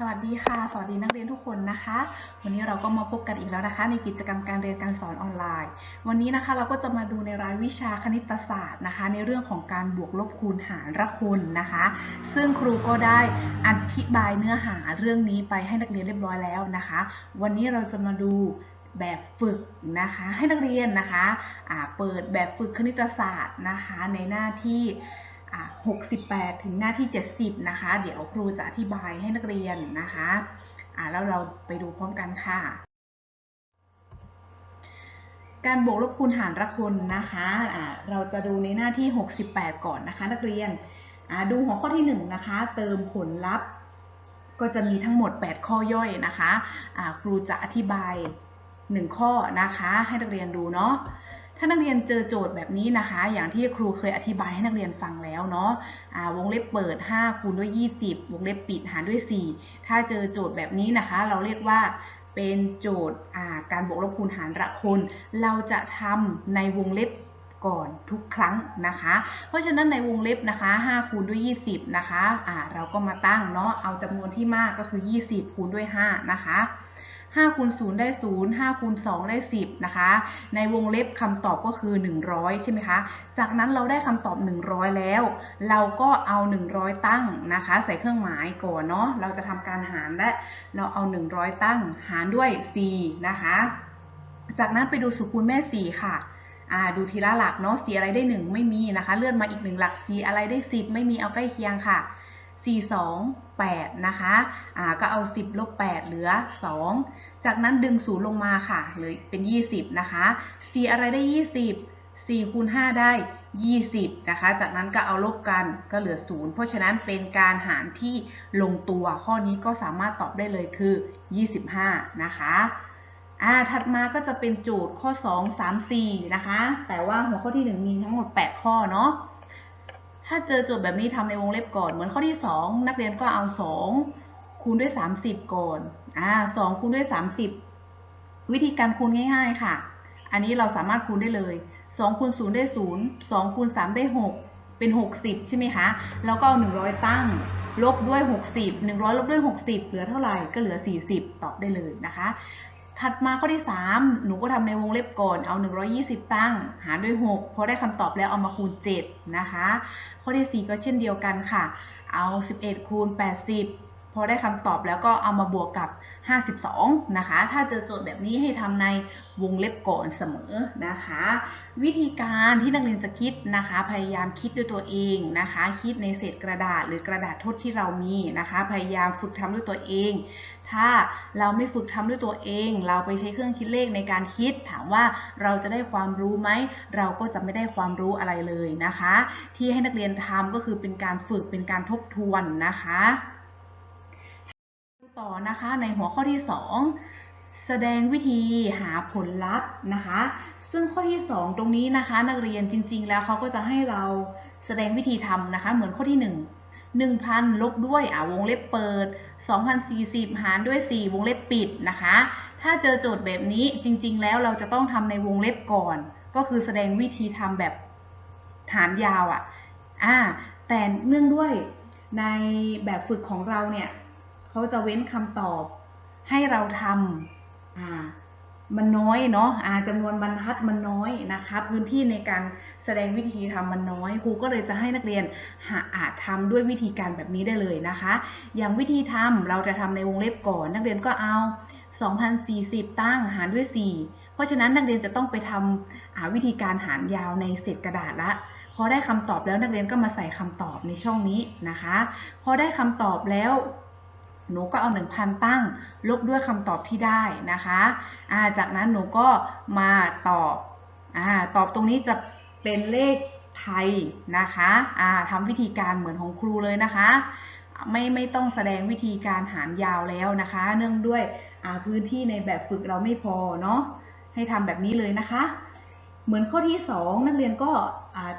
สวัสดีค่ะ สวัสดีนักเรียนทุกคนนะคะ วันนี้เราก็มาพบกันอีกแล้วนะคะ ในกิจกรรมการเรียนการสอนออนไลน์ วันนี้นะคะเราก็จะมาดูในรายวิชาคณิตศาสตร์นะคะ ในเรื่องของการบวกลบคูณหารระคนนะคะ ซึ่งครูก็ได้อธิบายเนื้อหาเรื่องนี้ไปให้นักเรียนเรียบร้อยแล้วนะคะ วันนี้เราจะมาดูแบบฝึกนะคะให้นักเรียนนะคะเปิดแบบฝึกคณิตศาสตร์นะคะในหน้าที่ 68 ถึงหน้าที่ 70 นะคะ เดี๋ยวครูจะอธิบายให้นักเรียนนะคะะแล้วเราไปดูพร้อมกันค่ะ การบวกลบคูณหารระคนนะคะะเราจะดูในหน้าที่ 68 ก่อนนะคะ นักเรียนดูหัวข้อที่ 1 นะคะ เติมผลลัพธ์ก็จะมีทั้งหมด 8 ข้อย่อยนะคะะครูจะอธิบาย 1 ข้อนะคะ ให้นักเรียนดูเนาะ ถ้านักเรียนเจอโจทย์แบบนี้นะคะ อย่างที่ครูเคยอธิบายให้นักเรียนฟังแล้วเนาะวงเล็บเปิด 5 คูณด้วย 20 วงเล็บปิดหารด้วย 4 ถ้าเจอโจทย์แบบนี้นะคะ เราเรียกว่าเป็นโจทย์การบวกลบคูณหารระคนเราจะทำในวงเล็บก่อนทุกครั้งนะคะ เพราะฉะนั้นในวงเล็บนะคะ 5 คูณด้วย 20 นะคะอ่าเราก็มาตั้งเนาะเอาจำนวนที่มากก็คือ 20 คูณด้วย 5 นะคะ 5คูณ0ได้0 5คูณ2ได้ 10 นะคะ ในวงเล็บคำตอบก็คือ 100 ใช่ไหมคะ จากนั้นเราได้คำตอบ 100 แล้ว เราก็เอา 100 ตั้งนะคะ ใส่เครื่องหมายก่อนเนาะ เราจะทำการหารและเราเอา 100 ตั้งหารด้วย 4 นะคะ จากนั้นไปดูสุคูณแม่ 4 ค่ะอ่าดูทีละหลักเนาะสีอะไรได้ 1 ไม่มีนะคะ เลื่อนมาอีก 1 หลักสีอะไรได้ 10 ไม่มีเอาใกล้เคียงค่ะ 4 2 8 นะคะอ่าก็เอา 10 ลบ 8 เหลือ 2 จากนั้นดึงศูนย์ลงมาค่ะเหลือเป็น 20 นะคะ 4 อะไรได้ 20 4คูณ5ได้ 20 นะคะ จากนั้นก็เอาลบกันก็เหลือ 0 เพราะฉะนั้นเป็นการหารที่ลงตัว ข้อนี้ก็สามารถตอบได้เลยคือ 25 นะคะอ่าถัดมาก็จะเป็นโจทย์ข้อ 2 3 4 นะคะ แต่ว่าหัวข้อที่ 1 มีทั้งหมด 8 ข้อเนาะ ถ้าเจอโจทย์แบบนี้ทำในวงเล็บก่อน เหมือนข้อที่ 2 นักเรียนก็เอา 2 คูณด้วย 30 ก่อน อ่า2คูณด้วย 30 วิธีการคูณง่ายๆค่ะ อันนี้เราสามารถคูณได้เลย 2คูณ0ได้ 0 2คูณ3ได้ 6 เป็น 60 ใช่ไหมคะ แล้วก็เอา 100 ตั้ง ลบด้วย 60 100 ลบด้วย 60 เหลือเท่าไหร่ ก็เหลือ 40 ตอบได้เลยนะคะ ถัดมาข้อที่ 3 หนูก็ทำในวงเล็บก่อน เอา 120 ตั้ง หารด้วย6พอได้คำตอบแล้วเอามาคูณ 7 นะคะ ข้อที่ 4 ก็เช่นเดียวกันค่ะ เอา 11 คูณ 80 พอได้คำตอบแล้วก็เอามาบวกกับ 52 นะคะ ถ้าเจอโจทย์แบบนี้ให้ทำในวงเล็บก่อนเสมอนะคะ วิธีการที่นักเรียนจะคิดนะคะ พยายามคิดด้วยตัวเองนะคะ คิดในเศษกระดาษหรือกระดาษทดที่เรามีนะคะ พยายามฝึกทำด้วยตัวเอง ถ้าเราไม่ฝึกทำด้วยตัวเอง เราไปใช้เครื่องคิดเลขในการคิด ถามว่าเราจะได้ความรู้ไหม เราก็จะไม่ได้ความรู้อะไรเลยนะคะ ที่ให้นักเรียนทำก็คือเป็นการฝึกเป็นการทบทวนนะคะต่อนะคะในหัวข้อที่ 2 แสดงวิธีหาผลลัพธ์นะคะ ซึ่งข้อที่ 2 ตรงนี้นะคะ นักเรียนจริง ๆ แล้วเขาก็จะให้เราแสดงวิธีทำนะคะ เหมือนข้อที่ 1 1,000 ลบด้วยอ่าวงเล็บเปิด 2,040 หารด้วย 4 วงเล็บปิดนะคะ ถ้าเจอโจทย์แบบนี้จริง ๆ แล้วเราจะต้องทำในวงเล็บก่อน ก็คือแสดงวิธีทำแบบฐานยาวอะ่ะอ่าแต่เนื่องด้วยในแบบฝึกของเราเนี่ยเขาจะเว้นคำตอบให้เราทำอ่า มันน้อยเนาะอ่าจำนวนบรรทัดมันน้อยนะคะ พื้นที่ในการแสดงวิธีทำมันน้อย ครูก็เลยจะให้นักเรียนหาอาจทำด้วยวิธีการแบบนี้ได้เลยนะคะ อย่างวิธีทำเราจะทำในวงเล็บก่อน นักเรียนก็เอา 2,040 ตั้งหารด้วย 4 เพราะฉะนั้นนักเรียนจะต้องไปทำวิธีการหารยาวในเศษกระดาษละพอได้คำตอบแล้วนักเรียนก็มาใส่คำตอบในช่องนี้นะคะ พอได้คำตอบแล้ว หนูก็เอา 1,000 ตั้ง ลบด้วยคำตอบที่ได้นะคะาจากนั้นหนูก็มาตอบอตอบตรงนี้จะเป็นเลขไทยนะคะทำวิธีการเหมือนของครูเลยนะคะ ไม่ไม่ต้องแสดงวิธีการหารยาวแล้วนะคะ เนื่องด้วยพื้นที่ในแบบฝึกเราไม่พอเนาะ ให้ทำแบบนี้เลยนะคะ เหมือนข้อที่ 2 นักเรียนก็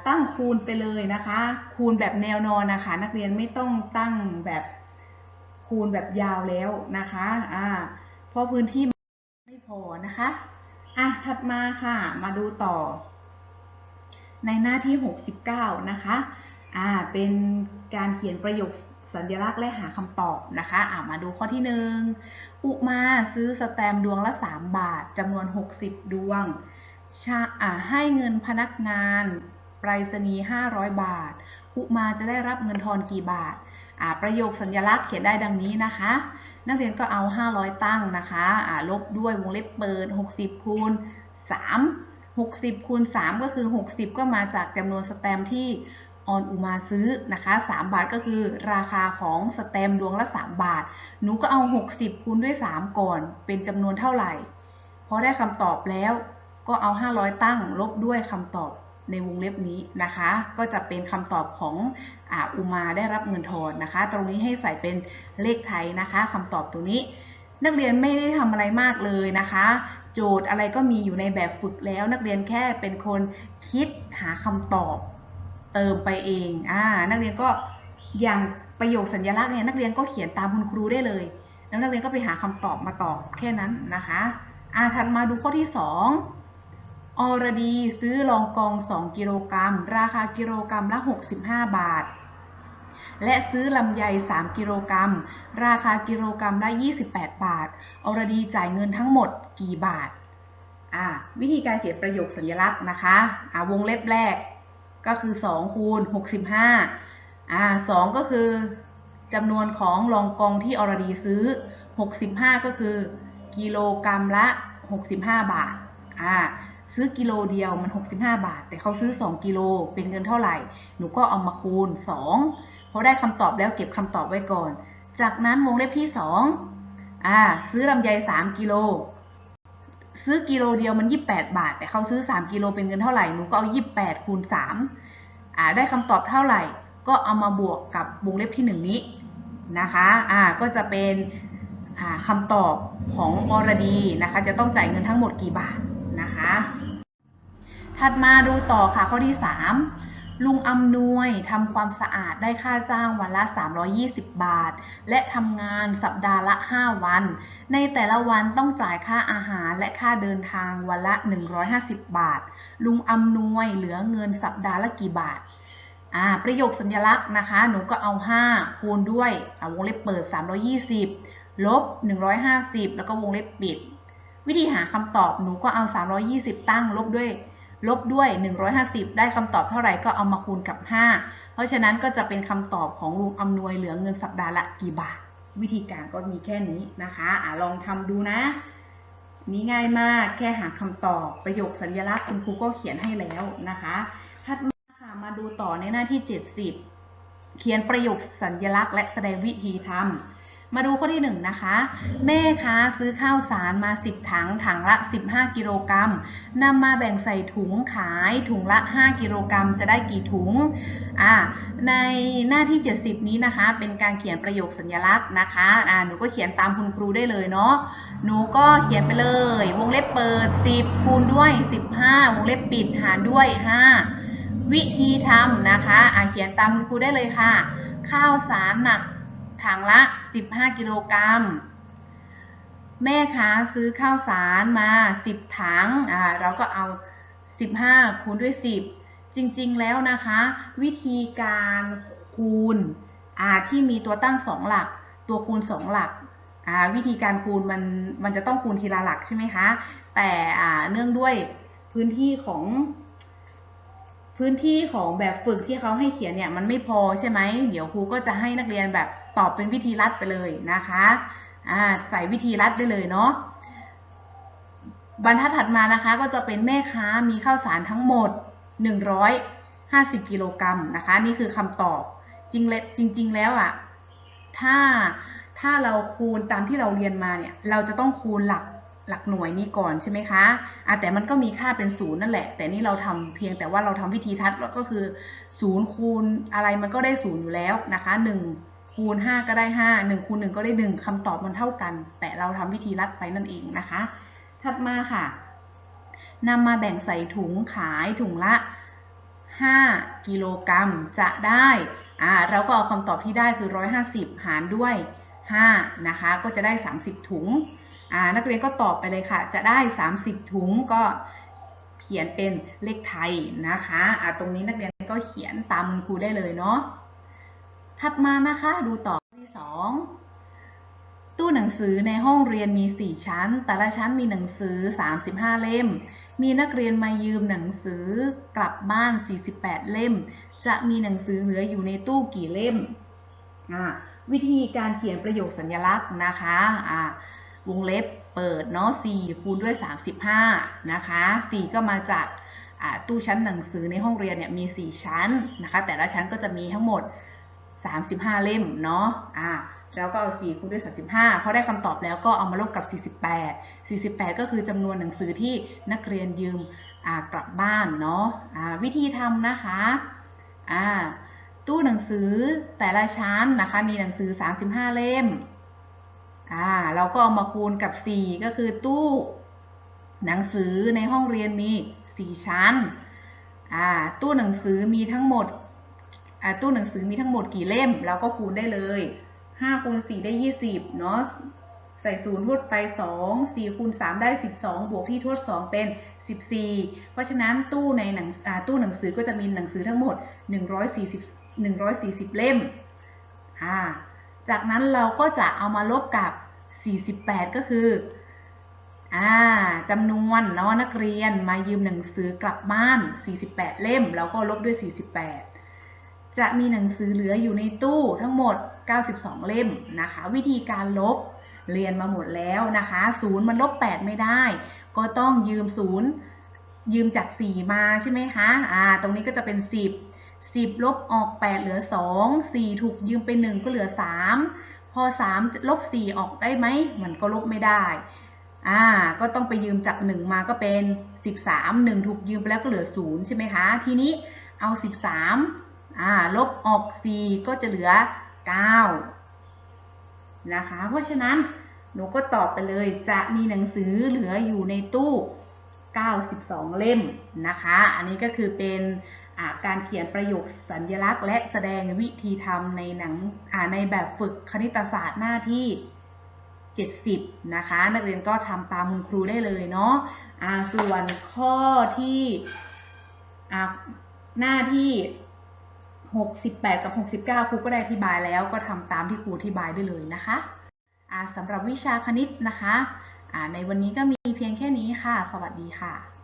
ตั้งคูณไปเลยนะคะ คูณแบบแนวนอนนะคะ นักเรียนไม่ต้องตั้งแบบ คูณแบบยาวแล้วนะคะอ่าเพราะพื้นที่ไม่พอนะคะอะถัดมาค่ะ มาดูต่อ ในหน้าที่ 69 นะคะอ่าเป็นการเขียนประโยคสัญลักษณ์และหาคำตอบนะคะอ่ามาดูข้อที่หนึ่งอุมาซื้อสแตมดวงละ 3 บาทจำนวน 60 ดวงชาอ่าให้เงินพนักงานไปรษณีย์500 บาท อุมาจะได้รับเงินทอนกี่บาท ประโยคสัญลักษณ์เขียนได้ดังนี้นะคะ นักเรียนก็เอา 500 ตั้งนะคะลบด้วยวงเล็บเปิด 60คูณ3 60คูณ3ก็คือ 60 ก็มาจากจำนวนสแตมที่ออนอุมาซื้อนะคะ 3 บาทก็คือราคาของสแตมดวงละ 3 บาท หนูก็เอา 60 คูณด้วย 3 ก่อน เป็นจำนวนเท่าไหร่ พอได้คำตอบแล้วก็เอา 500 ตั้งลบด้วยคำตอบ ในวงเล็บนี้นะคะ ก็จะเป็นคำตอบของอุมาได้รับเงินทอนนะคะ ตรงนี้ให้ใส่เป็นเลขไทยนะคะคำตอบตัวนี้ นักเรียนไม่ได้ทำอะไรมากเลยนะคะ โจทย์อะไรก็มีอยู่ในแบบฝึกแล้ว นักเรียนแค่เป็นคนคิดหาคำตอบเติมไปเองอ่านักเรียนก็อย่างประโยคสัญลักษณ์เนี่ยนักเรียนก็เขียนตามคุณครูได้เลยแล้วนักเรียนก็ไปหาคำตอบมาตอบแค่นั้นนะคะอ่าถัดมาดูข้อที่ 2 อรดีซื้อรองกอง 2 กิโลกรัม ราคากิโลกรัมละ 65 บาท และซื้อลำไย 3 กิโลกรัม ราคากิโลกรัมละ 28 บาท อรดีจ่ายเงินทั้งหมดกี่บาท อ่า วิธีการเขียนประโยคสัญลักษณ์นะคะ อ่าวงเล็บแรก ก็คือ 2 คูณ 65 อ่า 2 ก็คือจำนวนของรองกองที่อรดีซื้อ 65 ก็คือ กิโลกรัมละ 65 บาท อ่า ซื้อกิโลเดียวมัน 65 บาท แต่เขาซื้อ 2 กิโลเป็นเงินเท่าไหร่ หนูก็เอามาคูณ2พอได้คำตอบแล้วเก็บคำตอบไว้ก่อน จากนั้นวงเล็บที่ 2 อ่า ซื้อลำไย 3 กิโล ซื้อกิโลเดียวมัน 28 บาท แต่เขาซื้อ 3 กิโลเป็นเงินเท่าไหร่ หนูก็เอา 28 คูณ 3 อ่า ได้คำตอบเท่าไหร่ ก็เอามาบวกกับวงเล็บที่ 1 นี้นะคะ อ่า ก็จะเป็นคำตอบของอรดีนะคะ จะต้องจ่ายเงินทั้งหมดกี่บาท นะคะ ถัดมาดูต่อค่ะข้อที่ 3 ลุงอำนวยทำความสะอาดได้ค่าจ้างวันละ 320 บาท และทำงานสัปดาห์ละ 5 วัน ในแต่ละวันต้องจ่ายค่าอาหารและค่าเดินทางวันละ 150 บาท ลุงอำนวยเหลือเงินสัปดาห์ละกี่บาทอ่าประโยคสัญลักษณ์นะคะ หนูก็เอา 5 คูณด้วยอ่าวงเล็บเปิด 320 ลบ 150 แล้วก็วงเล็บปิด วิธีหาคำตอบหนูก็เอา 320 ตั้งลบด้วย ลบด้วย 150 ได้คำตอบเท่าไหร่ก็เอามาคูณกับ 5 เพราะฉะนั้นก็จะเป็นคำตอบของลุงอำนวยเหลือเงินสัปดาห์ละกี่บาท วิธีการก็มีแค่นี้นะคะอะลองทำดูนะนี่ง่ายมากแค่หาคำตอบประโยคสัญลักษณ์คุณครูก็เขียนให้แล้วนะคะถัดมาค่ะมาดูต่อในหน้าที่ 70 เขียนประโยคสัญลักษณ์และแสดงวิธีทำ มาดูข้อที่1นะคะ แม่ค้าซื้อข้าวสารมา 10 ถัง ถังละ 15 กิโลกรัมนำมาแบ่งใส่ถุงขายถุงละ 5 กิโลกรัมจะได้กี่ถุงอ่าในหน้าที่ 70 นี้นะคะ เป็นการเขียนประโยคสัญลักษณ์นะคะอ่าหนูก็เขียนตามคุณครูได้เลยเนาะหนูก็เขียนไปเลย วงเล็บเปิด 10 คูณด้วย 15 วงเล็บปิดหารด้วย 5 วิธีทำนะคะอ่าเขียนตามคุณครูได้เลยค่ะ ข้าวสารหนัก ถังละ 15 กิโลกรัม แม่ค้าซื้อข้าวสารมา 10 ถังอ่าเราก็เอา 15 คูณด้วย 10 จริงๆแล้วนะคะ วิธีการคูณอ่าที่มีตัวตั้ง 2 หลัก ตัวคูณ 2 หลักอ่าวิธีการคูณมันมันจะต้องคูณทีละหลักใช่ไหมคะ แต่อ่าเนื่องด้วยพื้นที่ของพื้นที่ของแบบฝึกที่เขาให้เขียนเนี่ยมันไม่พอใช่ไหม เดี๋ยวครูก็จะให้นักเรียนแบบ ตอบเป็นวิธีรัดไปเลยนะคะอ่าใส่วิธีรัดได้เลยเนาะบรรทัดถัดมานะคะก็จะเป็นแม่ค้ามีข้าวสารทั้งหมด 150 กิโลกรัมนะคะ นี่คือคำตอบจริงเลยจริง ๆ แล้วอะถ้าถ้าเราคูณตามที่เราเรียนมาเนี่ย เราจะต้องคูณหลักหลักหน่วยนี้ก่อนใช่ไหมคะอะแต่มันก็มีค่าเป็นศูนย์นั่นแหละ แต่นี่เราทำเพียงแต่ว่าเราทำวิธีทัดแล้วก็คือศูนย์คูณอะไรมันก็ได้ศูนย์อยู่แล้วนะคะหนึ่ง คูณห้าก็ได้ห้าหนึ่งคูณหนึ่งก็ได้หนึ่งคำตอบมันเท่ากัน แต่เราทำวิธีรัดไปนั่นเองนะคะ ถัดมาค่ะนำมาแบ่งใส่ถุงขายถุงละ 5 กิโลกรัมจะได้อ่าเราก็เอาคำตอบที่ได้คือ 150 หารด้วย 5 นะคะ ก็จะได้ 30 ถุงอ่านักเรียนก็ตอบไปเลยค่ะ จะได้ 30 ถุงก็เขียนเป็นเลขไทยนะคะอ่าตรงนี้นักเรียนก็เขียนตามคุณครูได้เลยเนาะ ถัดมานะคะดูต่อข้อที่สองตู้หนังสือในห้องเรียนมี 4 ชั้น แต่ละชั้นมีหนังสือ 35 เล่ม มีนักเรียนมายืมหนังสือกลับบ้าน 48 เล่ม จะมีหนังสือเหลืออยู่ในตู้กี่เล่ม วิธีการเขียนประโยคสัญลักษณ์นะคะอ่าวงเล็บเปิดเนาะ4คูณด้วย 35 นะคะ 4 ก็มาจากตู้ชั้นหนังสือในห้องเรียนเนี่ยมี 4 ชั้นนะคะ แต่ละชั้นก็จะมีทั้งหมด 35 เล่มเนาะอ่าแล้วก็เอา4คูณด้วย 35 พอได้คำตอบแล้วก็เอามาลบกับ 48 48 ก็คือจำนวนหนังสือที่นักเรียนยืมอ่ากลับบ้านเนาะอ่าวิธีทำนะคะอ่าตู้หนังสือแต่ละชั้นนะคะ มีหนังสือ 35 เล่มอ่าเราก็เอามาคูณกับ 4 ก็คือตู้หนังสือในห้องเรียนมี 4 ชั้นอ่าตู้หนังสือมีทั้งหมด ตู้หนังสือมีทั้งหมดกี่เล่มเราก็คูณได้เลย5คูณ4ได้ 20เนาะใส่ศูนย์ทวดไป 2 4คูณ3ได้ 12 บวกที่ทวด 2 เป็น 14 เพราะฉะนั้นตู้ในหนังตู้หนังสือก็จะมีหนังสือทั้งหมด 140 140 เล่มอ่าจากนั้นเราก็จะเอามาลบกับ 48 ก็คืออ่าจำนวนเนาะนักเรียนมายืมหนังสือกลับบ้าน 48 เล่ม แล้วก็ลบด้วย 48 จะมีหนังสือเหลืออยู่ในตู้ทั้งหมด 92 เล่มนะคะ วิธีการลบเรียนมาหมดแล้วนะคะศูนย์มันลบ 8 ไม่ได้ ก็ต้องยืมศูนย์ยืมจาก 4 มาใช่ไหมคะอ่าตรงนี้ก็จะเป็น 10 10 ลบออก 8 เหลือ 2 4 ถูกยืมไป 1 ก็เหลือ 3 พอ 3 ลบ 4 ออกได้ไหม มันก็ลบไม่ได้อ่าก็ต้องไปยืมจาก 1 มาก็เป็น 13 1 ถูกยืมไปแล้วก็เหลือ 0 ใช่ไหมคะ ทีนี้เอา 13 อ่าลบออก 4 ก็จะเหลือ 9 นะคะ เพราะฉะนั้นหนูก็ตอบไปเลยจะมีหนังสือเหลืออยู่ในตู้ 92 เล่มนะคะ อันนี้ก็คือเป็นการเขียนประโยคสัญลักษณ์ และแสดงวิธีทำในหนังในแบบฝึกคณิตศาสตร์หน้าที่ 70 นะคะ นักเรียนก็ทำตามคุณครูได้เลยเนาะะส่วนข้อที่หน้าที่ 68 กับ 69 ครูก็ได้อธิบายแล้วก็ทำตามที่ครูอธิบายได้เลยนะคะสำหรับวิชาคณิตนะคะในวันนี้ก็มีเพียงแค่นี้ค่ะ สวัสดีค่ะ